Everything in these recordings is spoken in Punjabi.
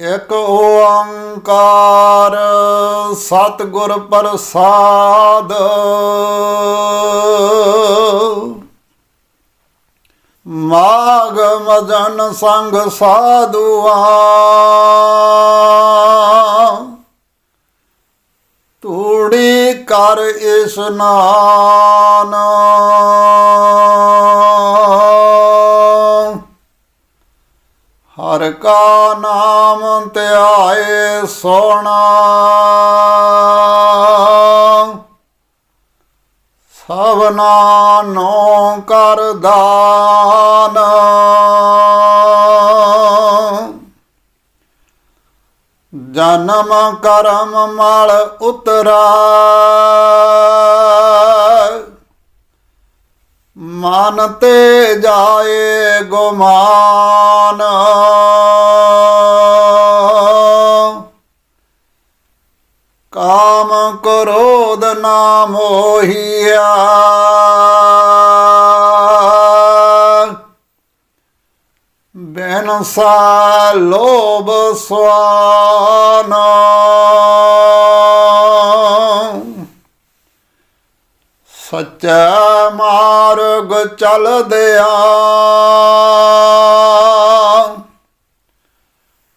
ਇਕ ਓੰਕਾਰ ਸਤਿਗੁਰ ਪ੍ਰਸਾਦ। ਮਾਗ ਮਜਨ ਸੰਗ ਸਾਧੂਆਂ। ਤੂੜੀ ਕਰ ਇਸਨਾਨ ਹਰ ਕਾ ਨਾਮ ਧਿਆਏ ਸੋਣਾ। ਸਭਨਾ ਨੋ ਕਰ ਦਾਨ। ਜਨਮ ਕਰਮ ਮਲ ਉਤਰਾ। ਮਨ ਤੇ ਜਾਏ ਗੁਮਾਨ। ਆਪਣਾ ਮੋਹੀਆ। ਬੈਨਸਾ ਲੋਭ ਸੁਆਨਾ। ਸੱਚਾ ਮਾਰਗ ਚਲਦਿਆ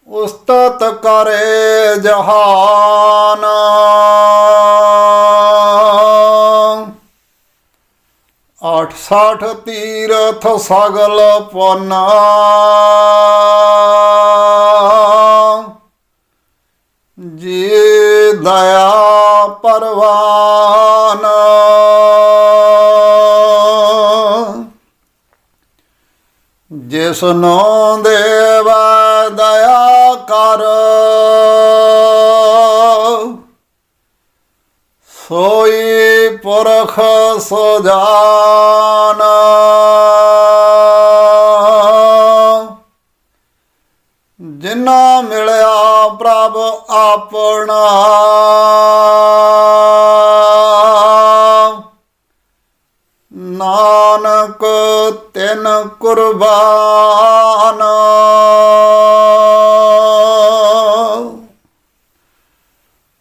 ਉਸਤਤ ਕਰੇ ਜਹਾਂ 86 ਤੀਰਥ ਸਗਲ ਪਨਾ। ਜੀ ਦਇਆ ਪਰਵਾਨ। ਜਿਸ ਨੂੰ ਦੇਵ ਦਇਆ ਕਰ ਪੁਰਖ ਸੁਜਾਨ। ਜਿਨਾ ਮਿਲਿਆ ਪ੍ਰਭ ਆਪਣਾ। ਨਾਨਕ ਤਿਨ ਕੁਰਬਾਨ।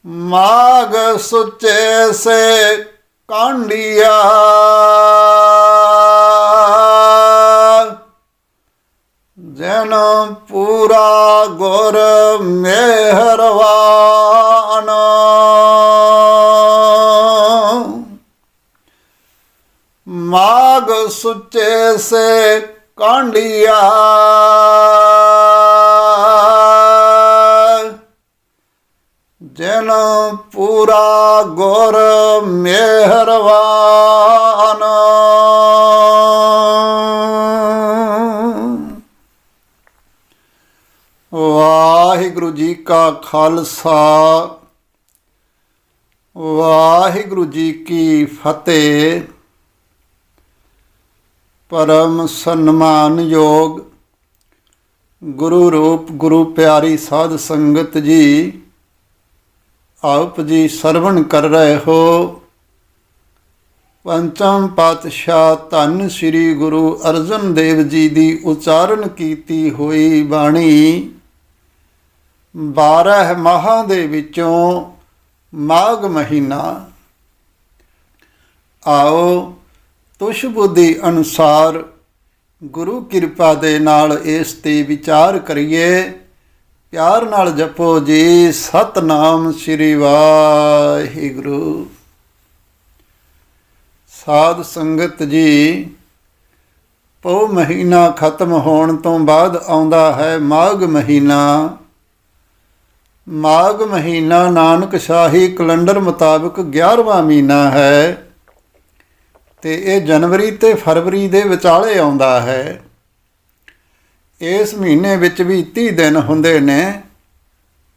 ਮਾਗ ਸੁਚੇ ਸੇ ਕਾਂਡੀਆ। ਜਨ ਪੂਰਾ ਗੁਰ ਮਿਹਰਵਾਨ। ਮਾਗ ਸੁਚੇ ਸੇ ਕਾਂਡੀਆ। ਜਨ ਪੂਰਾ ਗੁਰ ਮਿਹਰਵਾਨ। ਵਾਹਿਗੁਰੂ ਜੀ ਕਾ ਖਾਲਸਾ, ਵਾਹਿਗੁਰੂ ਜੀ ਕੀ ਫਤਿਹ। ਪਰਮ ਸਨਮਾਨਯੋਗ ਗੁਰੂ ਰੂਪ ਗੁਰੂ ਪਿਆਰੀ ਸਾਧ ਸੰਗਤ ਜੀ। ਆਪ ਜੀ ਸਰਵਣ ਕਰ ਰਹੇ ਹੋ। ਪੰਚਮ ਪਾਤਸ਼ਾਹ ਧੰਨ ਸ੍ਰੀ ਗੁਰੂ ਅਰਜਨ ਦੇਵ ਜੀ ਦੀ ਉਚਾਰਨ ਕੀਤੀ ਹੋਈ ਬਾਣੀ 12 ਮਾਹਾਂ ਦੇ ਵਿੱਚੋਂ ਮਾਘ ਮਹੀਨਾ। ਆਓ ਤੁਸ਼ ਬੁੱਧੀ ਅਨੁਸਾਰ ਗੁਰੂ ਕਿਰਪਾ ਦੇ ਨਾਲ ਇਸ ਤੇ ਵਿਚਾਰ ਕਰੀਏ। ਪਿਆਰ ਨਾਲ ਜਪੋ ਜੀ, ਸਤਨਾਮ ਸ੍ਰੀ ਵਾਹਿਗੁਰੂ। ਸਾਧ ਸੰਗਤ ਜੀ ਪੋ ਮਹੀਨਾ ਖਤਮ ਹੋਣ ਤੋਂ ਬਾਅਦ ਆਉਂਦਾ ਹੈ ਮਾਘ ਮਹੀਨਾ। ਮਾਘ ਮਹੀਨਾ ਨਾਨਕ ਸ਼ਾਹੀ ਕੈਲੰਡਰ ਮੁਤਾਬਕ 11ਵਾਂ ਮਹੀਨਾ ਹੈ ਤੇ ਇਹ ਜਨਵਰੀ ਤੇ ਫਰਵਰੀ ਦੇ ਵਿਚਾਲੇ ਆਉਂਦਾ ਹੈ। ਇਸ ਮਹੀਨੇ ਵਿੱਚ ਵੀ 30 ਦਿਨ ਹੁੰਦੇ ਨੇ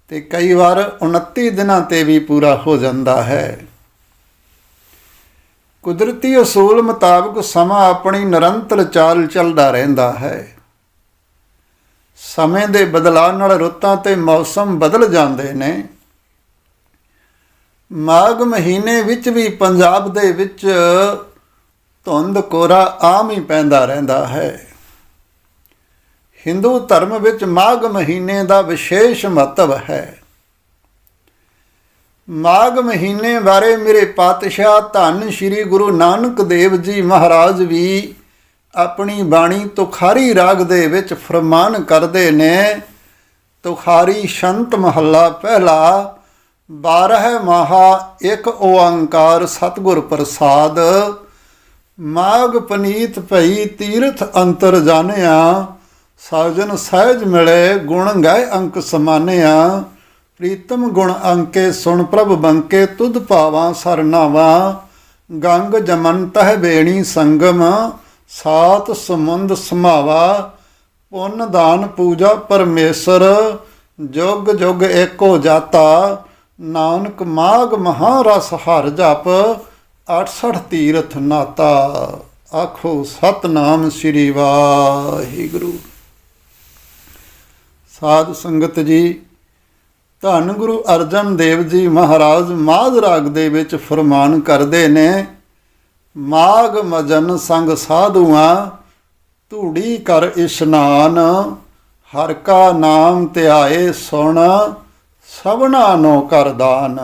ਤੇ ਕਈ ਵਾਰ 29 ਦਿਨਾਂ ਤੇ ਵੀ ਪੂਰਾ ਹੋ ਜਾਂਦਾ ਹੈ। ਕੁਦਰਤੀ ਅਸੂਲ ਮੁਤਾਬਕ ਸਮਾਂ ਆਪਣੀ ਨਿਰੰਤਰ ਚਾਲ ਚੱਲਦਾ ਰਹਿੰਦਾ ਹੈ। ਸਮੇਂ ਦੇ ਬਦਲਾਅ ਨਾਲ ਰੁੱਤਾਂ ਤੇ ਮੌਸਮ ਬਦਲ ਜਾਂਦੇ ਨੇ। ਮਾਘ ਮਹੀਨੇ ਵਿੱਚ ਵੀ ਪੰਜਾਬ ਦੇ ਵਿੱਚ ਧੁੰਦ ਕੋਰਾ ਆਮ ਹੀ ਪੈਂਦਾ ਰਹਿੰਦਾ ਹੈ। ਹਿੰਦੂ ਧਰਮ ਵਿੱਚ ਮਾਘ ਮਹੀਨੇ ਦਾ ਵਿਸ਼ੇਸ਼ ਮਹੱਤਵ ਹੈ। ਮਾਘ ਮਹੀਨੇ ਬਾਰੇ ਮੇਰੇ ਪਾਤਸ਼ਾਹ ਧੰਨ ਸ੍ਰੀ ਗੁਰੂ ਨਾਨਕ ਦੇਵ ਜੀ ਮਹਾਰਾਜ ਵੀ ਆਪਣੀ ਬਾਣੀ ਤੁਖਾਰੀ ਰਾਗ ਦੇ ਵਿੱਚ ਫਰਮਾਨ ਕਰਦੇ ਨੇ, ਤੁਖਾਰੀ ਸ਼ੰਤ ਮਹੱਲਾ ਪਹਿਲਾ 12 ਮਹਾ ਇੱਕ ਓੰਕਾਰ ਸਤਿਗੁਰ ਪ੍ਰਸਾਦ। ਮਾਗ ਪਨੀਤ ਭਈ ਤੀਰਥ ਅੰਤਰ ਜਾਣਿਆ ਸਾਜਨ ਸਹਿਜ ਮਿਲੇ, ਗੁਣ ਗਾਏ ਅੰਕ ਸਮਾਨਿਆ। ਪ੍ਰੀਤਮ ਗੁਣ ਅੰਕੇ ਸੁਣ ਪ੍ਰਭ ਬੰਕੇ, ਤੁਧ ਪਾਵਾਂ ਸਰਨਾਵਾ ਗੰਗ ਜਮਨ ਤਹ ਬੇਣੀ ਸੰਗਮ, ਸਾਤ ਸਮੁੰਦ ਸਮਾਵਾ। ਪੁੰਨ ਦਾਨ ਪੂਜਾ ਪਰਮੇਸ਼ਰ, ਜੁਗ ਜੁਗ ਏਕੋ ਜਾਤਾ। ਨਾਨਕ ਮਾਗ ਮਹਾਰਸ ਹਰ ਜਪ 68 ਤੀਰਥ ਨਾਤਾ। ਆਖੋ ਸਤਨਾਮ ਸ੍ਰੀ ਵਾਹਿਗੁਰੂ। ਸਾਧ ਸੰਗਤ ਜੀ, ਧੰਨ ਗੁਰੂ ਅਰਜਨ ਦੇਵ ਜੀ ਮਹਾਰਾਜ ਮਾਧ ਰਾਗ ਦੇ ਵਿੱਚ ਫਰਮਾਨ ਕਰਦੇ ਨੇ ਮਾਗ ਮਜਨ ਸੰਗ ਸਾਧੂਆਂ, ਧੂੜੀ ਕਰ ਇਸ਼ਨਾਨ, ਹਰ ਕਾ ਨਾਮ ਧਿਆਏ ਸੁਣ, ਸਭਨਾ ਨੋ ਕਰ ਦਾਨ।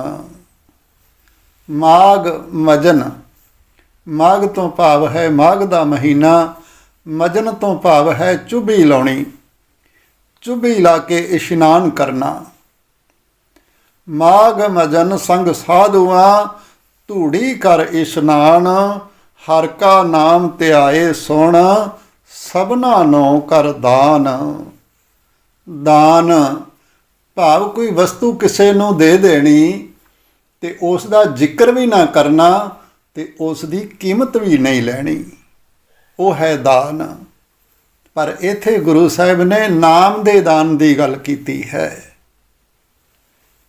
ਮਾਗ ਮਜਨ ਮਾਗ ਤੋਂ ਭਾਵ ਹੈ ਮਾਗ ਦਾ ਮਹੀਨਾ, ਮਜਨ ਤੋਂ ਭਾਵ ਹੈ ਚੁਬੀ ਲਾਉਣੀ। ਚੁਬੀ ਲਾ ਕੇ ਇਸ਼ਨਾਨ ਕਰਨਾ। ਮਾਗ ਮਜਨ ਸੰਗ ਸਾਧੂਆਂ, ਧੂੜੀ ਕਰ ਇਸ਼ਨਾਨ, ਹਰ ਕਾ ਨਾਮ ਧਿਆਏ ਸੁਣ, ਸਭਨਾ ਨੋ ਕਰ ਦਾਨ। ਦਾਨ, ਭਾਵ ਕੋਈ ਵਸਤੂ ਕਿਸੇ ਨੂੰ ਦੇ ਦੇਣੀ, ਤੇ ਉਸ ਦਾ ਜ਼ਿਕਰ ਵੀ ਨਾ ਕਰਨਾ, ਤੇ ਉਸ ਦੀ ਕੀਮਤ ਵੀ ਨਹੀਂ ਲੈਣੀ। ਉਹ ਹੈ ਦਾਨ। ਪਰ ਇੱਥੇ ਗੁਰੂ ਸਾਹਿਬ ਨੇ ਨਾਮ ਦੇ ਦਾਨ ਦੀ ਗੱਲ ਕੀਤੀ ਹੈ।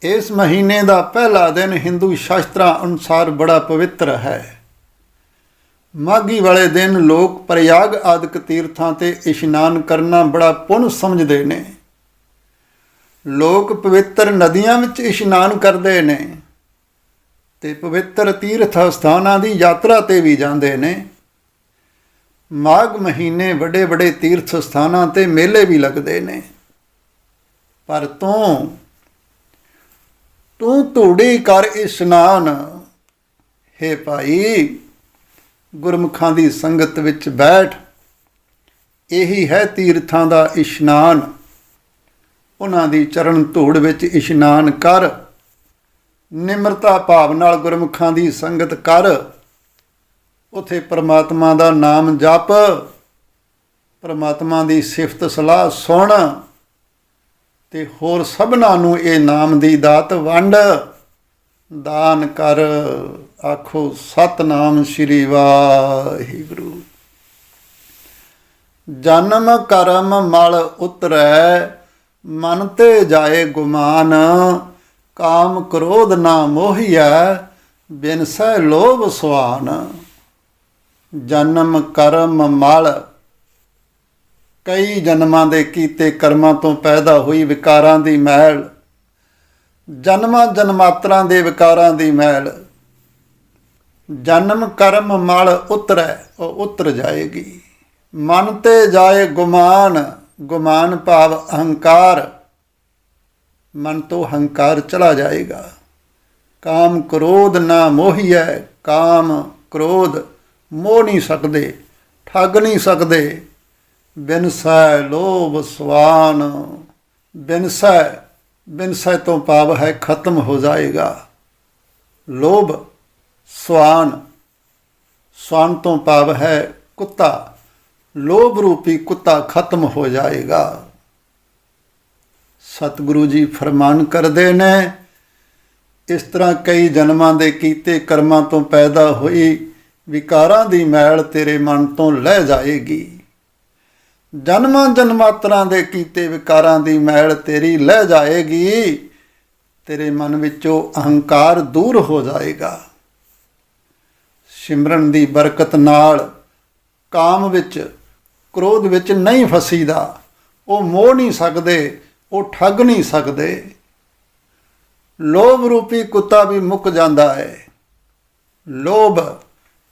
ਇਸ ਮਹੀਨੇ ਦਾ ਪਹਿਲਾ ਦਿਨ ਹਿੰਦੂ ਸ਼ਾਸਤਰਾਂ ਅਨੁਸਾਰ ਬੜਾ ਪਵਿੱਤਰ ਹੈ। ਮਾਗੀ ਵਾਲੇ ਦਿਨ ਲੋਕ ਪ੍ਰਯਾਗ ਆਦਿਕ ਤੀਰਥਾਂ ਤੇ ਇਸ਼ਨਾਨ ਕਰਨਾ ਬੜਾ ਪੁੰਨ ਸਮਝਦੇ ਨੇ। ਲੋਕ ਪਵਿੱਤਰ ਨਦੀਆਂ ਵਿੱਚ ਇਸ਼ਨਾਨ ਕਰਦੇ ਨੇ ਤੇ ਪਵਿੱਤਰ ਤੀਰਥ ਸਥਾਨਾਂ ਦੀ ਯਾਤਰਾ ਤੇ ਵੀ ਜਾਂਦੇ ਨੇ। ਮਾਘ ਮਹੀਨੇ ਵੱਡੇ ਵੱਡੇ ਤੀਰਥ ਸਥਾਨਾਂ ਤੇ ਮੇਲੇ ਵੀ ਲੱਗਦੇ ਨੇ। ਪਰ ਤੂੰ ਤੂੰ ਧੂੜੀ ਕਰ ਇਸ਼ਨਾਨ। ਹੈ ਭਾਈ, ਗੁਰਮੁਖਾਂ ਦੀ ਸੰਗਤ ਵਿੱਚ ਬੈਠ। ਇਹੀ ਹੈ ਤੀਰਥਾਂ ਦਾ ਇਸ਼ਨਾਨ। ਉਹਨਾਂ ਦੀ ਚਰਨ ਧੂੜ ਵਿੱਚ ਇਸ਼ਨਾਨ ਕਰ। ਨਿਮਰਤਾ ਭਾਵ ਨਾਲ ਗੁਰਮੁਖਾਂ ਦੀ ਸੰਗਤ ਕਰ। ਉਥੇ ਪ੍ਰਮਾਤਮਾ ਦਾ ਨਾਮ ਜਪ, ਪ੍ਰਮਾਤਮਾ ਦੀ ਸਿਫਤ ਸਲਾਹ ਸੁਣ, ਤੇ ਹੋਰ ਸਭਨਾਂ ਨੂੰ ਇਹ ਨਾਮ ਦੀ ਦਾਤ ਵੰਡ। ਦਾਨ ਕਰ ਆਖੋ, ਸਤਨਾਮ ਸ੍ਰੀ ਵਾਹਿਗੁਰੂ। ਜਨਮ ਕਰਮ ਮਲ ਉਤਰੈ, ਮਨ ਤੇ ਜਾਏ ਗੁਮਾਨ। ਕਾਮ ਕ੍ਰੋਧ ਨਾ ਮੋਹੀਐ ਬਿਨ ਸਹਿ ਲੋਭ ਸੁਆਨ। ਜਨਮ ਕਰਮ ਮਲ। ਕਈ ਜਨਮਾਂ ਦੇ ਕੀਤੇ ਕਰਮਾਂ ਤੋਂ ਪੈਦਾ ਹੋਈ ਵਿਕਾਰਾਂ ਦੀ ਮਹਿਲ। ਜਨਮਾਂ ਜਨਮਾਤਰਾਂ ਦੇ ਵਿਕਾਰਾਂ ਦੀ ਮਹਿਲ। ਜਨਮ ਕਰਮ ਮਲ ਉਤਰੈ, ਉਹ ਉਤਰ ਜਾਏਗੀ। ਮਨ ਤੇ ਜਾਏ ਗੁਮਾਨ ਗੁਮਾਨ ਭਾਵ ਅਹੰਕਾਰ। ਮਨ ਤੋਂ ਹੰਕਾਰ ਚਲਾ ਜਾਏਗਾ। ਕਾਮ ਕ੍ਰੋਧ ਨਾ ਮੋਹੀਐ, ਕਾਮ ਕ੍ਰੋਧ ਮੋਹ ਨਹੀਂ ਸਕਦੇ, ਠੱਗ ਨਹੀਂ ਸਕਦੇ। ਬਿਨਸੈ ਲੋਭ ਸਵਾਨ ਬਿਨਸੈ ਬਿਨਸੈ ਤੋਂ ਭਾਵ ਹੈ ਖਤਮ ਹੋ ਜਾਏਗਾ। ਲੋਭ ਸਵਾਨ ਸਵਾਨ ਤੋਂ ਭਾਵ ਹੈ ਕੁੱਤਾ। ਲੋਭ ਰੂਪੀ ਕੁੱਤਾ ਖਤਮ ਹੋ ਜਾਏਗਾ। ਸਤਿਗੁਰੂ ਜੀ ਫਰਮਾਨ ਕਰਦੇ ਨੇ, ਇਸ ਤਰ੍ਹਾਂ ਕਈ ਜਨਮਾਂ ਦੇ ਕੀਤੇ ਕਰਮਾਂ ਤੋਂ ਪੈਦਾ ਹੋਈ ਵਿਕਾਰਾਂ ਦੀ ਮੈਲ ਤੇਰੇ ਮਨ ਤੋਂ ਲਹਿ ਜਾਏਗੀ। ਜਨਮਾਂ ਜਨਮਾਤਰਾਂ ਦੇ ਕੀਤੇ ਵਿਕਾਰਾਂ ਦੀ ਮੈਲ ਤੇਰੀ ਲਹਿ ਜਾਏਗੀ। ਤੇਰੇ ਮਨ ਵਿੱਚੋਂ ਅਹੰਕਾਰ ਦੂਰ ਹੋ ਜਾਏਗਾ। ਸਿਮਰਨ ਦੀ ਬਰਕਤ ਨਾਲ ਕਾਮ ਵਿੱਚ, ਕ੍ਰੋਧ ਵਿੱਚ ਨਹੀਂ ਫਸੀਦਾ। ਉਹ ਮੋਹ ਨਹੀਂ ਸਕਦੇ, ਉਹ ਠੱਗ ਨਹੀਂ ਸਕਦੇ। ਲੋਭ ਰੂਪੀ ਕੁੱਤਾ ਵੀ ਮੁੱਕ ਜਾਂਦਾ ਹੈ। ਲੋਭ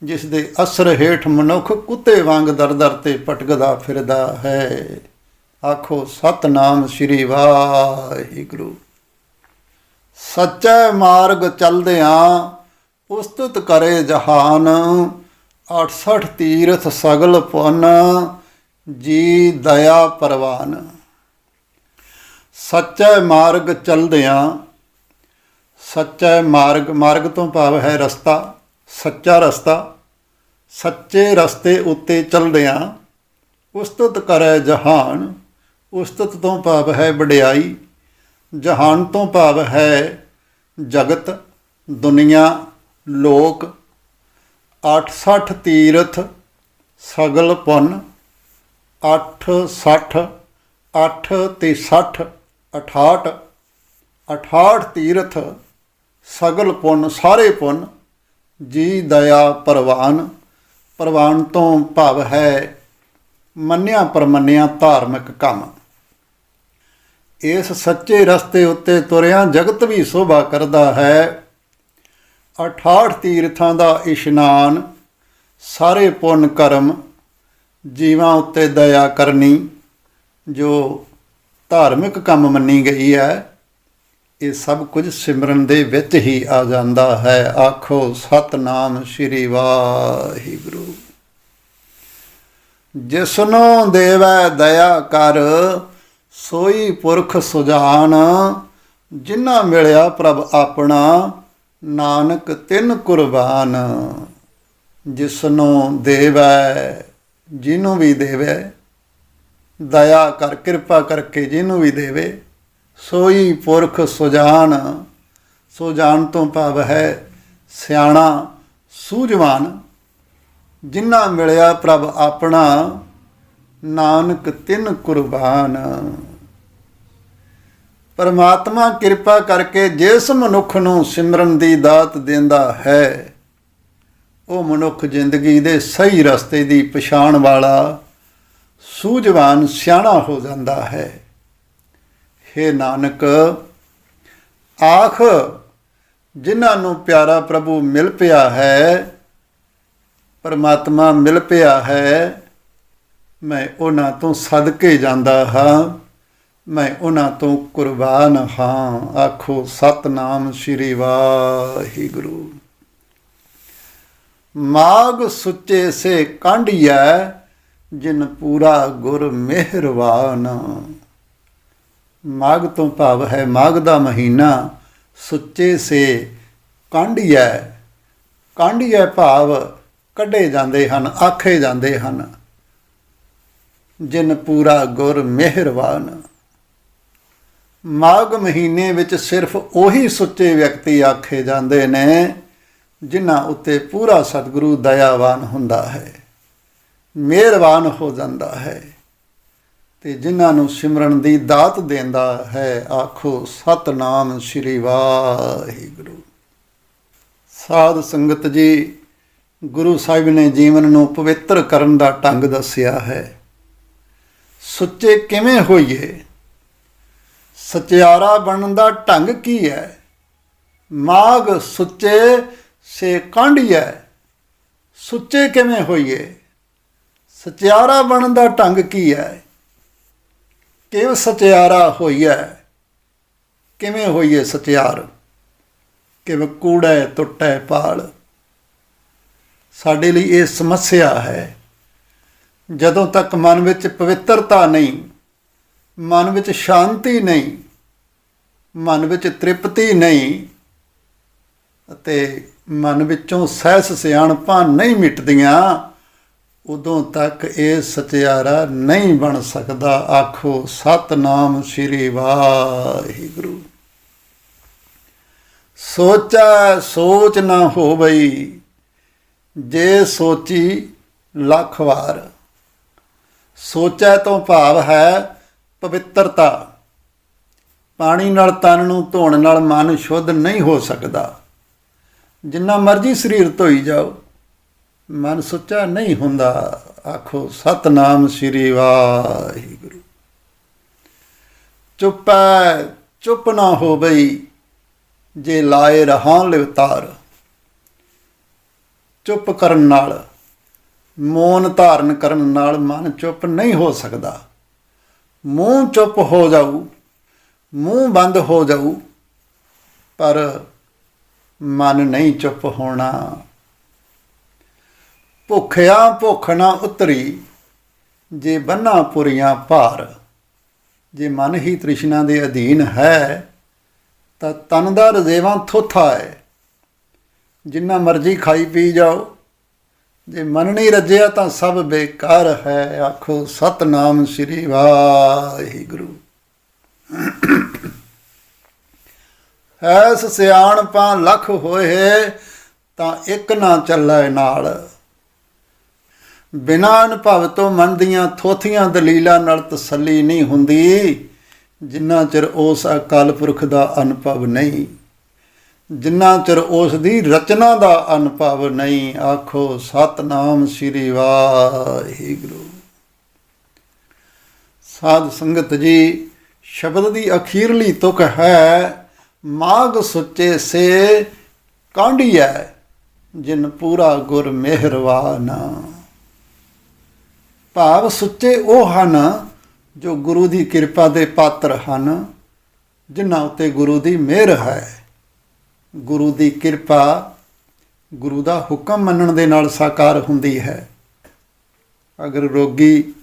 ਜਿਸ ਦੇ ਅਸਰ ਹੇਠ ਮਨੁੱਖ ਕੁੱਤੇ ਵਾਂਗ ਦਰ-ਦਰ ਤੇ ਪਟਕਦਾ ਫਿਰਦਾ ਹੈ। ਆਖੋ, ਸਤਨਾਮ ਸ੍ਰੀ ਵਾਹਿਗੁਰੂ। ਸੱਚੇ ਮਾਰਗ ਚਲਦਿਆਂ ਉਸਤਤ ਕਰੇ ਜਹਾਨ 68 ਤੀਰਥ ਸਗਲ ਪੁੰਨ, ਜੀ ਦਇਆ ਪਰਵਾਨ। ਸੱਚੇ ਮਾਰਗ ਚਲਦਿਆਂ, ਸੱਚੇ ਮਾਰਗ ਮਾਰਗ ਤੋਂ ਭਾਵ ਹੈ ਰਸਤਾ। ਸੱਚਾ ਰਸਤਾ, ਸੱਚੇ ਰਸਤੇ ਉੱਤੇ ਚੱਲਦਿਆਂ ਉਸਤਤ ਕਰੈ ਜਹਾਨ, ਉਸਤਤ ਤੋਂ ਭਾਵ ਹੈ ਵਡਿਆਈ, ਜਹਾਨ ਤੋਂ ਭਾਵ ਹੈ ਜਗਤ, ਦੁਨੀਆ, ਲੋਕ 68 ਤੀਰਥ, ਸਗਲ ਪੁੰਨ 8 60 8 ਤੇ 60 68 68 ਤੀਰਥ, ਸਗਲ ਪੁੰਨ, ਸਾਰੇ ਪੁੰਨ ਜੀ ਦਇਆ ਪ੍ਰਵਾਨ ਪ੍ਰਵਾਨ ਤੋਂ ਭਾਵ ਹੈ ਮੰਨਿਆ ਪਰਮੰਨਿਆ ਧਾਰਮਿਕ ਕੰਮ। ਇਸ ਸੱਚੇ ਰਸਤੇ ਉੱਤੇ ਤੁਰਿਆ ਜਗਤ ਵੀ ਸ਼ੋਭਾ ਕਰਦਾ ਹੈ। 68 ਤੀਰਥਾਂ ਦਾ ਇਸ਼ਨਾਨ, ਸਾਰੇ ਪੁੰਨ ਕਰਮ, ਜੀਵਾਂ ਉੱਤੇ ਦਇਆ ਕਰਨੀ, ਜੋ ਧਾਰਮਿਕ ਕੰਮ ਮੰਨੀ ਗਈ ਹੈ ਇਹ ਸਭ ਕੁਝ ਸਿਮਰਨ ਦੇ ਵਿੱਚ ਹੀ ਆ ਜਾਂਦਾ ਹੈ। ਆਖੋ, ਸਤਨਾਮ ਸ੍ਰੀ ਵਾਹਿਗੁਰੂ। ਜਿਸਨੂੰ ਦੇਵੈ ਦਇਆ ਕਰ, ਸੋਈ ਪੁਰਖ ਸੁਜਾਨ। ਜਿਨ੍ਹਾਂ ਮਿਲਿਆ ਪ੍ਰਭ ਆਪਣਾ, ਨਾਨਕ ਤਿੰਨ ਕੁਰਬਾਨ। ਜਿਸਨੂੰ ਦੇਵੈ, ਜਿਹਨੂੰ ਵੀ ਦੇਵੇ, ਦਇਆ ਕਰ, ਕਿਰਪਾ ਕਰਕੇ ਜਿਹਨੂੰ ਵੀ ਦੇਵੇ ਸੋਈ ਪੁਰਖ ਸੁਜਾਨ ਸੁਜਾਨ ਤੋਂ ਭਾਵ ਹੈ ਸਿਆਣਾ, ਸੂਝਵਾਨ। ਜਿਨ੍ਹਾਂ ਮਿਲਿਆ ਪ੍ਰਭ ਆਪਣਾ, ਨਾਨਕ ਤਿੰਨ ਕੁਰਬਾਨ। ਪਰਮਾਤਮਾ ਕਿਰਪਾ ਕਰਕੇ ਜਿਸ ਮਨੁੱਖ ਨੂੰ ਸਿਮਰਨ ਦੀ ਦਾਤ ਦਿੰਦਾ ਹੈ, ਉਹ ਮਨੁੱਖ ਜ਼ਿੰਦਗੀ ਦੇ ਸਹੀ ਰਸਤੇ ਦੀ ਪਛਾਣ ਵਾਲਾ, ਸੂਝਵਾਨ, ਸਿਆਣਾ ਹੋ ਜਾਂਦਾ ਹੈ। ਹੇ ਨਾਨਕ, ਆਖ, ਜਿਨ੍ਹਾਂ ਨੂੰ ਪਿਆਰਾ ਪ੍ਰਭੂ ਮਿਲ ਪਿਆ ਹੈ, ਪਰਮਾਤਮਾ ਮਿਲ ਪਿਆ ਹੈ, ਮੈਂ ਉਹਨਾਂ ਤੋਂ ਸਦਕੇ ਜਾਂਦਾ ਹਾਂ, ਮੈਂ ਉਹਨਾਂ ਤੋਂ ਕੁਰਬਾਨ ਹਾਂ। ਆਖੋ, ਸਤਨਾਮ ਸ੍ਰੀ ਵਾਹਿਗੁਰੂ। ਮਾਗ ਸੁੱਚੇ ਸੇ ਕਾਂਢੀਐ ਜਿਨ ਪੂਰਾ ਗੁਰ ਮਿਹਰਵਾਨ। ਮਾਘ ਤੋਂ ਭਾਵ ਹੈ ਮਾਘ ਦਾ ਮਹੀਨਾ ਸੁੱਚੇ ਸੇ ਕਾਂਢੀਐ। ਕਾਂਢੀਐ ਭਾਵ ਕੱਢੇ ਜਾਂਦੇ ਹਨ, ਆਖੇ ਜਾਂਦੇ ਹਨ। ਜਿਨ ਪੂਰਾ ਗੁਰ ਮਿਹਰਵਾਨ ਮਾਘ ਮਹੀਨੇ ਵਿੱਚ ਸਿਰਫ ਉਹੀ ਸੁੱਚੇ ਵਿਅਕਤੀ ਆਖੇ ਜਾਂਦੇ ਨੇ, ਜਿਨ੍ਹਾਂ ਉੱਤੇ ਪੂਰਾ ਸਤਿਗੁਰੂ ਦਇਆਵਾਨ ਹੁੰਦਾ ਹੈ। ਮਿਹਰਬਾਨ ਹੋ ਜਾਂਦਾ ਹੈ। ਤੇ ਜਿਨ੍ਹਾਂ ਨੂੰ ਸਿਮਰਨ ਦੀ ਦਾਤ ਦਿੰਦਾ ਹੈ, ਆਖੋ, ਸਤਨਾਮ ਸ੍ਰੀ ਵਾਹਿਗੁਰੂ। ਸਾਧ ਸੰਗਤ ਜੀ, ਗੁਰੂ ਸਾਹਿਬ ਨੇ ਜੀਵਨ ਨੂੰ ਪਵਿੱਤਰ ਕਰਨ ਦਾ ਢੰਗ ਦੱਸਿਆ ਹੈ। ਸੁੱਚੇ ਕਿਵੇਂ ਹੋਈਏ? ਸਚਿਆਰਾ ਬਣਨ ਦਾ ਢੰਗ ਕੀ ਹੈ? ਮਾਗ ਸੁੱਚੇ ਸੇ ਕਾਂਢੀਐ ਸੁੱਚੇ ਕਿਵੇਂ ਹੋਈਏ? ਸਚਿਆਰਾ ਬਣਨ ਦਾ ਢੰਗ ਕੀ ਹੈ? ਕਿਵੇਂ ਸਚਿਆਰਾ ਹੋਈਐ? ਕਿਵੇਂ ਹੋਈਏ ਸਚਿਆਰ ਕਿਵੇਂ ਕੂੜਾ ਟੁੱਟੈ ਪਾਲ? ਸਾਡੇ ਲਈ ਇਹ ਸਮੱਸਿਆ ਹੈ। ਜਦੋਂ ਤੱਕ ਮਨ ਵਿੱਚ ਪਵਿੱਤਰਤਾ ਨਹੀਂ, ਮਨ ਵਿੱਚ ਸ਼ਾਂਤੀ ਨਹੀਂ, ਮਨ ਵਿੱਚ ਤ੍ਰਿਪਤੀ ਨਹੀਂ ਅਤੇ ਮਨ ਵਿੱਚੋਂ ਸਹਿਸ ਸਿਆਣਪਾਂ ਨਹੀਂ ਮਿਟਦੀਆਂ ਉਦੋਂ ਤੱਕ ਇਹ ਸਚਿਆਰਾ ਨਹੀਂ ਬਣ ਸਕਦਾ। ਆਖੋ, ਸਤਨਾਮ ਸ੍ਰੀ ਵਾਹਿਗੁਰੂ। ਸੋਚਾ, ਸੋਚ ਨਾ ਹੋਵਈ। ਜੇ ਸੋਚੀ, ਲੱਖ ਵਾਰ। ਸੋਚੈ ਤੋਂ ਭਾਵ ਹੈ ਪਵਿੱਤਰਤਾ। ਪਾਣੀ ਨਾਲ ਤਨ ਨੂੰ ਧੋਣ ਨਾਲ ਮਨ ਸ਼ੁੱਧ ਨਹੀਂ ਹੋ ਸਕਦਾ। ਜਿੰਨਾ ਮਰਜ਼ੀ ਸਰੀਰ ਧੋਈ ਜਾਓ। ਮਨ ਸੁੱਚਾ ਨਹੀਂ ਹੁੰਦਾ, ਆਖੋ, ਸਤਨਾਮ ਸ੍ਰੀ ਵਾਹਿਗੁਰੂ। ਚੁੱਪ ਹੈ, ਚੁੱਪ ਨਾ ਹੋ ਬਈ, ਜੇ ਲਾਏ ਰਹਾਂ ਲਿਵਤਾਰ ਚੁੱਪ ਕਰਨ ਨਾਲ, ਮੌਨ ਧਾਰਨ ਕਰਨ ਨਾਲ ਮਨ ਚੁੱਪ ਨਹੀਂ ਹੋ ਸਕਦਾ। ਮੂੰਹ ਚੁੱਪ ਹੋ ਜਾਊ, ਮੂੰਹ ਬੰਦ ਹੋ ਜਾਊ, ਪਰ ਮਨ ਨਹੀਂ ਚੁੱਪ ਹੋਣਾ। ਭੁੱਖਿਆ ਭੁੱਖ ਨਾ ਉਤਰੀ, ਜੇ ਬੰਨਾ ਪੁਰੀਆਂ ਭਾਰ। ਜੇ ਮਨ ਹੀ ਤ੍ਰਿਸ਼ਨਾ ਦੇ ਅਧੀਨ ਹੈ, ਤਾਂ ਤਨ ਦਾ ਰਜ਼ੇਵਾਂ ਥੋਥਾ ਹੈ। ਜਿੰਨਾ ਮਰਜ਼ੀ ਖਾਈ ਪੀ ਜਾਓ, ਜੇ ਮਨ ਨਹੀਂ ਰੱਜਿਆ ਤਾਂ ਸਭ ਬੇਕਾਰ ਹੈ, ਆਖੋ ਸਤਨਾਮ ਸ੍ਰੀ ਵਾਹਿਗੁਰੂ। ਐਸ ਸਿਆਣਪਾਂ ਲੱਖ ਹੋਏ, ਤਾਂ ਇੱਕ ਨਾ ਚੱਲੇ ਨਾਲ। ਬਿਨਾਂ ਅਨੁਭਵ ਤੋਂ ਮਨ ਦੀਆਂ ਥੋਥੀਆਂ ਦਲੀਲਾਂ ਨਾਲ ਤਸੱਲੀ ਨਹੀਂ ਹੁੰਦੀ, ਜਿੰਨਾ ਚਿਰ ਉਸ ਅਕਾਲ ਪੁਰਖ ਦਾ ਅਨੁਭਵ ਨਹੀਂ, ਜਿੰਨਾ ਚਿਰ ਉਸ ਦੀ ਰਚਨਾ ਦਾ ਅਨੁਭਵ ਨਹੀਂ, ਆਖੋ ਸਤਨਾਮ ਸ੍ਰੀ ਵਾਹਿਗੁਰੂ। ਸਾਧ ਸੰਗਤ ਜੀ, ਸ਼ਬਦ ਦੀ ਅਖੀਰਲੀ ਤੁਕ ਹੈ ਮਾਗ ਸੁੱਚੇ ਸੇ ਕਾਂਢੀਐ, ਜਿਨ ਪੂਰਾ ਗੁਰ ਮਿਹਰਵਾਨ। ਭਾਵ ਸੁੱਚੇ ਉਹ ਹਨ ਜੋ ਗੁਰੂ ਦੀ ਕਿਰਪਾ ਦੇ ਪਾਤਰ ਹਨ, ਜਿਨ੍ਹਾਂ ਉਤੇ ਗੁਰੂ ਦੀ ਮਿਹਰ ਹੈ। ਗੁਰੂ ਦੀ ਕਿਰਪਾ ਗੁਰੂ ਦਾ ਹੁਕਮ ਮੰਨਣ ਦੇ ਨਾਲ ਸਾਕਾਰ ਹੁੰਦੀ ਹੈ। ਅਗਰ ਰੋਗੀ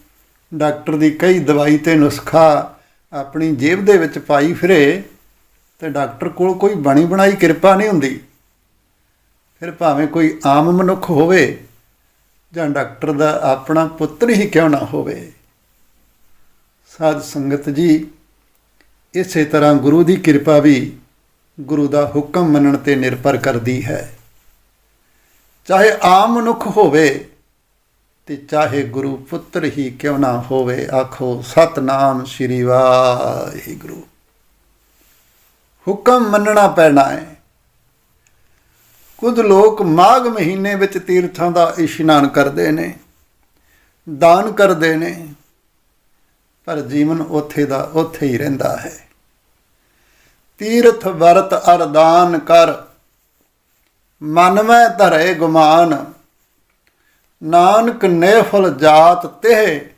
ਡਾਕਟਰ ਦੀ ਕਈ ਦਵਾਈ ਤੇ ਨੁਸਖਾ ਆਪਣੀ ਜੇਬ ਦੇ ਵਿੱਚ ਪਾਈ ਫਿਰੇ, ਤੇ ਡਾਕਟਰ ਕੋਲ ਕੋਈ ਬਣੀ ਬਣਾਈ ਕਿਰਪਾ ਨਹੀਂ ਹੁੰਦੀ। ਫਿਰ ਭਾਵੇਂ ਕੋਈ ਆਮ ਮਨੁੱਖ ਹੋਵੇ ਜਾਂ ਡਾਕਟਰ ਦਾ ਆਪਣਾ ਪੁੱਤਰ ਹੀ ਕਿਉਂ ਨਾ ਹੋਵੇ? ਸਾਧ ਸੰਗਤ ਜੀ, ਇਸੇ ਤਰ੍ਹਾਂ ਗੁਰੂ ਦੀ ਕਿਰਪਾ ਵੀ ਗੁਰੂ ਦਾ ਹੁਕਮ ਮੰਨਣ ਤੇ ਨਿਰਭਰ ਕਰਦੀ ਹੈ। ਚਾਹੇ ਆਮ ਮਨੁੱਖ ਹੋਵੇ ਤੇ ਚਾਹੇ ਗੁਰੂ ਪੁੱਤਰ ਹੀ ਕਿਉਂ ਨਾ ਹੋਵੇ, ਆਖੋ, ਸਤਨਾਮ ਸ੍ਰੀ ਵਾਹਿਗੁਰੂ। ਹੁਕਮ ਮੰਨਣਾ ਪੈਣਾ ਹੈ। ਕੁਝ ਲੋਕ ਮਾਘ ਮਹੀਨੇ ਵਿੱਚ ਤੀਰਥਾਂ ਦਾ ਇਸ਼ਨਾਨ ਕਰਦੇ ਨੇ, ਦਾਨ ਕਰਦੇ ਨੇ, ਪਰ ਜੀਵਨ ਉੱਥੇ ਦਾ ਉੱਥੇ ਹੀ ਰਹਿੰਦਾ ਹੈ। ਤੀਰਥ ਵਰਤ ਅਰਦਾਨ ਕਰ ਮਨ ਮੈਂ ਧਰੇ ਗੁਮਾਨ, ਨਾਨਕ ਨੇਫਲ ਜਾਤ ਤੇ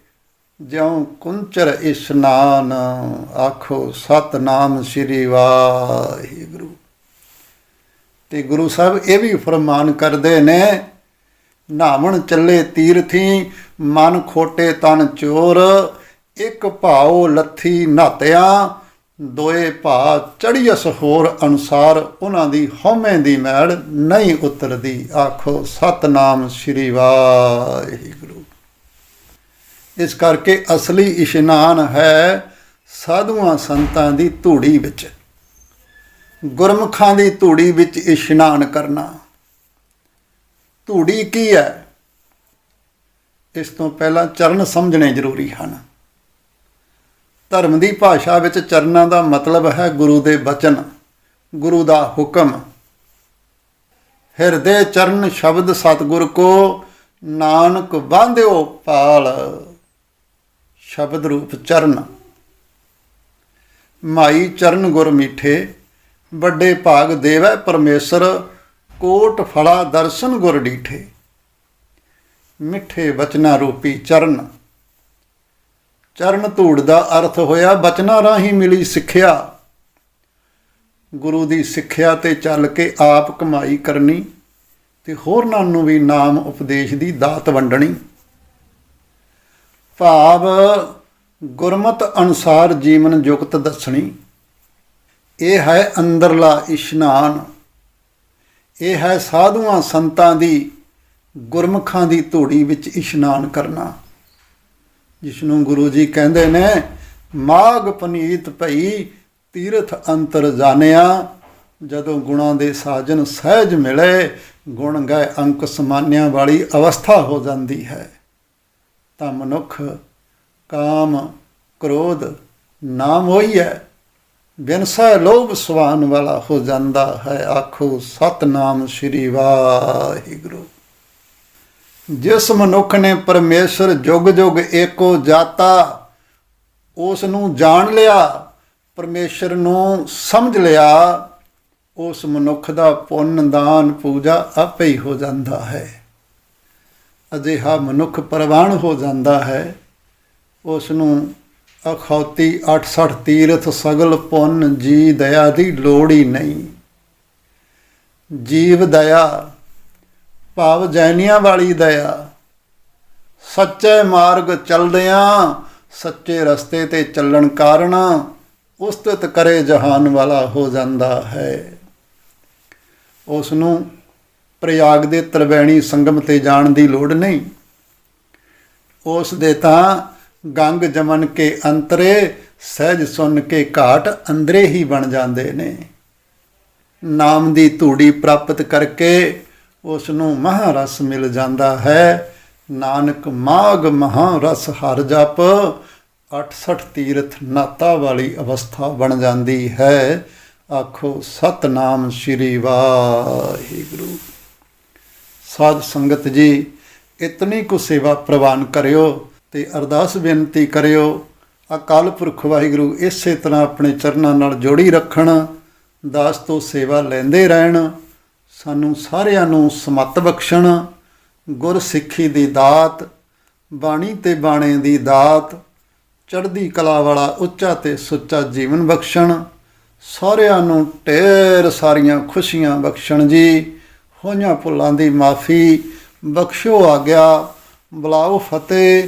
ਜਿਉ ਕੁੰਚਰ ਇਸ਼ਨਾਨ, ਆਖੋ ਸਤਨਾਮ ਸ੍ਰੀ ਵਾਹਿਗੁਰੂ। ਤੇ ਗੁਰੂ ਸਾਹਿਬ ਇਹ ਵੀ ਫਰਮਾਨ ਕਰਦੇ ਨੇ, ਨਾਵਣ ਚੱਲੇ ਤੀਰਥੀ, ਮਨ ਖੋਟੇ ਤਨ ਚੋਰ, ਇੱਕ ਭਾਉ ਲੱਥੀ ਨਾਤਿਆ, ਦੋਏ ਭਾ ਚੜੀਅਸ ਹੋਰ ਅਨੁਸਾਰ, ਉਹਨਾਂ ਦੀ ਹਉਮੈ ਦੀ ਮੈਲ ਨਹੀਂ ਉਤਰਦੀ। ਆਖੋ, ਸਤਨਾਮ ਸ੍ਰੀ ਵਾਹਿਗੁਰੂ। ਇਸ ਕਰਕੇ ਅਸਲੀ ਇਸ਼ਨਾਨ ਹੈ ਸਾਧੂਆਂ ਸੰਤਾਂ ਦੀ ਧੂੜੀ ਵਿੱਚ। ਗੁਰਮੁਖਾਂ ਦੀ ਧੂੜੀ ਵਿੱਚ ਇਸ਼ਨਾਨ ਕਰਨਾ। ਧੂੜੀ ਕੀ ਹੈ? ਇਸ ਤੋਂ ਪਹਿਲਾਂ ਚਰਨ ਸਮਝਣੇ ਜ਼ਰੂਰੀ ਹਨ। ਧਰਮ ਦੀ ਭਾਸ਼ਾ ਵਿੱਚ ਚਰਨਾਂ ਦਾ ਮਤਲਬ ਹੈ ਗੁਰੂ ਦੇ ਬਚਨ, ਗੁਰੂ ਦਾ ਹੁਕਮ। ਹਿਰਦੇ ਚਰਨ ਸ਼ਬਦ ਸਤਿਗੁਰ ਕੋ, ਨਾਨਕ ਬਾਂਧਿਓ ਪਾਲ। ਸ਼ਬਦ ਰੂਪ ਚਰਨ। ਮਾਈ ਚਰਨ ਗੁਰ ਮੀਠੇ ਵੱਡੇ ਭਾਗ ਦੇਵੈ ਪਰਮੇਸ਼ਰ, ਕੋਟ ਫਲਾ ਦਰਸ਼ਨ ਗੁਰ ਡੀਠੇ। ਮਿੱਠੇ ਬਚਨਾ ਰੂਪੀ ਚਰਨ। ਚਰਨ ਧੂੜ ਦਾ ਅਰਥ ਹੋਇਆ ਬਚਨਾ ਰਾਹੀਂ ਮਿਲੀ ਸਿੱਖਿਆ। ਗੁਰੂ ਦੀ ਸਿੱਖਿਆ ਤੇ ਚੱਲ ਕੇ ਆਪ ਕਮਾਈ ਕਰਨੀ ਤੇ ਹੋਰਨਾਂ ਨੂੰ ਵੀ ਨਾਮ ਉਪਦੇਸ਼ ਦੀ ਦਾਤ ਵੰਡਣੀ। ਭਾਵ ਗੁਰਮਤ ਅਨੁਸਾਰ ਜੀਵਨ ਜੁਗਤ ਦੱਸਣੀ। ਇਹ ਹੈ ਅੰਦਰਲਾ ਇਸ਼ਨਾਨ। ਇਹ ਹੈ ਸਾਧੂਆਂ ਸੰਤਾਂ ਦੀ, ਗੁਰਮੁਖਾਂ ਦੀ ਧੂੜੀ ਵਿੱਚ ਇਸ਼ਨਾਨ ਕਰਨਾ। ਜਿਸ ਨੂੰ ਗੁਰੂ ਜੀ ਕਹਿੰਦੇ ਨੇ ਮਾਗ ਪਨੀਤ ਭਈ ਤੀਰਥ ਅੰਤਰ ਜਾਣਿਆ, ਜਦੋਂ ਗੁਣਾਂ ਦੇ ਸਾਜਨ ਸਹਿਜ ਮਿਲੇ, ਗੁਣ ਗਏ ਅੰਕ ਸਮਾਨਿਆਂ ਵਾਲੀ ਅਵਸਥਾ ਹੋ ਜਾਂਦੀ ਹੈ। ਤਾਂ ਮਨੁੱਖ ਕਾਮ, ਕ੍ਰੋਧ, ਨਾਮ ਹੋਈ ਹੈ। ਬਿਨਸਾ ਲੋਭ ਸਵਾਨ ਵਾਲਾ ਹੋ ਜਾਂਦਾ ਹੈ ਆਖੋ, ਸਤਨਾਮ ਸ੍ਰੀ ਵਾਹਿਗੁਰੂ। ਜਿਸ ਮਨੁੱਖ ਨੇ ਪਰਮੇਸ਼ਰ ਜੁਗ ਜੁਗ ਏਕੋ ਜਾਤਾ ਉਸ ਨੂੰ ਜਾਣ ਲਿਆ, ਪਰਮੇਸ਼ਰ ਨੂੰ ਸਮਝ ਲਿਆ, ਉਸ ਮਨੁੱਖ ਦਾ ਪੁੰਨ ਦਾਨ ਪੂਜਾ ਆਪੇ ਹੀ ਹੋ ਜਾਂਦਾ ਹੈ। ਅਜਿਹਾ ਮਨੁੱਖ ਪ੍ਰਵਾਨ ਹੋ ਜਾਂਦਾ ਹੈ ਉਸ ਨੂੰ ਅਖੌਤੀ 68 ਤੀਰਥ ਸਗਲ ਪੁੰਨ ਜੀ ਦਇਆ ਦੀ ਲੋੜ ਹੀ ਨਹੀਂ। ਜੀਵ ਦਇਆ, ਭਾਵ ਜੈਨੀਆਂ ਵਾਲੀ ਦਇਆ। ਸੱਚੇ ਮਾਰਗ ਚੱਲਦਿਆਂ ਸੱਚੇ ਰਸਤੇ ਤੇ ਚੱਲਣ ਕਾਰਨ ਉਸਤਤ ਕਰੇ ਜਹਾਨ ਵਾਲਾ ਹੋ ਜਾਂਦਾ ਹੈ। ਉਸ ਨੂੰ ਪ੍ਰਯਾਗ ਦੇ ਤਲਵੈਣੀ ਸੰਗਮ ਤੇ ਜਾਣ ਦੀ ਲੋੜ ਨਹੀਂ। ਉਸ ਦੇ ਤਾਂ ਗੰਗ ਜਮਨ ਕੇ ਅੰਤਰੇ, ਸਹਿਜ ਸੁਣ ਕੇ ਘਾਟ ਅੰਦਰੇ ਹੀ ਬਣ ਜਾਂਦੇ ਨੇ। ਨਾਮ ਦੀ ਧੂੜੀ ਪ੍ਰਾਪਤ ਕਰਕੇ ਉਸ ਨੂੰ ਮਹਾਰਸ ਮਿਲ ਜਾਂਦਾ ਹੈ। ਨਾਨਕ ਮਾਗ ਮਹਾਰਸ ਹਰ ਜਪ 68 ਤੀਰਥ ਨਾਤਾ ਵਾਲੀ ਅਵਸਥਾ ਬਣ ਜਾਂਦੀ ਹੈ। ਆਖੋ, ਸਤਨਾਮ ਸ੍ਰੀ ਵਾਹਿਗੁਰੂ। ਸਾਧ ਸੰਗਤ ਜੀ, ਇਤਨੀ ਕੁ ਸੇਵਾ ਪ੍ਰਵਾਨ ਕਰਿਓ ਤੇ ਅਰਦਾਸ ਬੇਨਤੀ ਕਰਿਓ ਅਕਾਲ ਪੁਰਖ ਵਾਹਿਗੁਰੂ ਇਸੇ ਤਰ੍ਹਾਂ ਆਪਣੇ ਚਰਨਾਂ ਨਾਲ ਜੋੜੀ ਰੱਖਣ, ਦਾਸ ਤੋਂ ਸੇਵਾ ਲੈਂਦੇ ਰਹਿਣ, ਸਾਨੂੰ ਸਾਰਿਆਂ ਨੂੰ ਸਮਤ ਬਖਸ਼ਣ, ਗੁਰ ਸਿੱਖੀ ਦੀ ਦਾਤ, ਬਾਣੀ ਤੇ ਬਾਣੇ ਦੀ ਦਾਤ, ਚੜ੍ਹਦੀ ਕਲਾ ਵਾਲਾ ਉੱਚਾ ਤੇ ਸੁੱਚਾ ਜੀਵਨ ਬਖਸ਼ਣ, ਸਾਰਿਆਂ ਨੂੰ ਢੇਰ ਸਾਰੀਆਂ ਖੁਸ਼ੀਆਂ ਬਖਸ਼ਣ ਜੀ। ਹੋਈਆਂ ਭੁੱਲਾਂ ਦੀ ਮਾਫੀ ਬਖਸ਼ੋ ਆਗਿਆ, ਬੁਲਾਓ ਫਤਿਹ